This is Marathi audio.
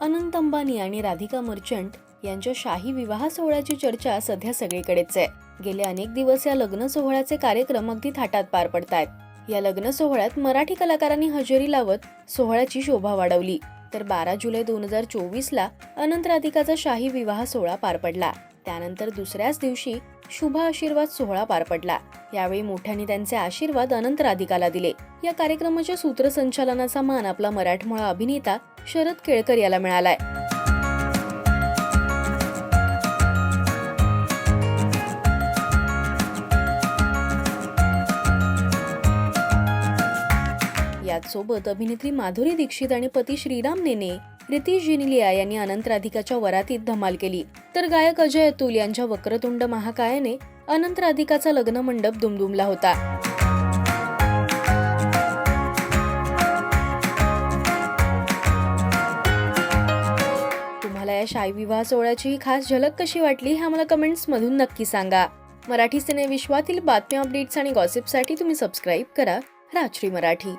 अनंत अंबानी आणि राधिका मर्चंट यांच्या शाही विवाह सोहळ्याची चर्चा सध्या सगळीकडेच आहे. गेले अनेक दिवस या लग्न सोहळ्याचे कार्यक्रम अगदी थाटात पार पडतायत. या लग्न सोहळ्यात मराठी कलाकारांनी हजेरी लावत सोहळ्याची शोभा वाढवली. तर बारा जुलै दोन हजार चोवीस ला अनंत राधिकाचा शाही विवाह सोहळा पार पडला. त्यानंतर दुसऱ्याच दिवशी शुभ आशीर्वाद सोहळा पार पडला. यावेळी मोठ्यांनी त्यांचे आशीर्वाद अनंत राधिकाला दिले. या कार्यक्रमाच्या सूत्रसंचालनाचा मान आपला मराठमोळा अभिनेता शरद केळकर याला मिळालाय. याचसोबत अभिनेत्री माधुरी दीक्षित आणि पती श्रीराम नेने रितीश जिनिलिया यांनी अनंत राधिकाच्या वरातीत धमाल केली. तर गायक अजय अतुल यांच्या वक्रतुंड महाकायाने अनंत राधिकाचा लग्न मंडप दुमदुमला होता. शाही विवाह सोहळ्याची ही खास झलक कशी वाटली हे आम्हाला कमेंट्समधून नक्की सांगा. मराठी सिनेविश्वातील बातम्या अपडेट्स आणि गॉसिपसाठी तुम्ही सबस्क्राईब करा राजश्री मराठी.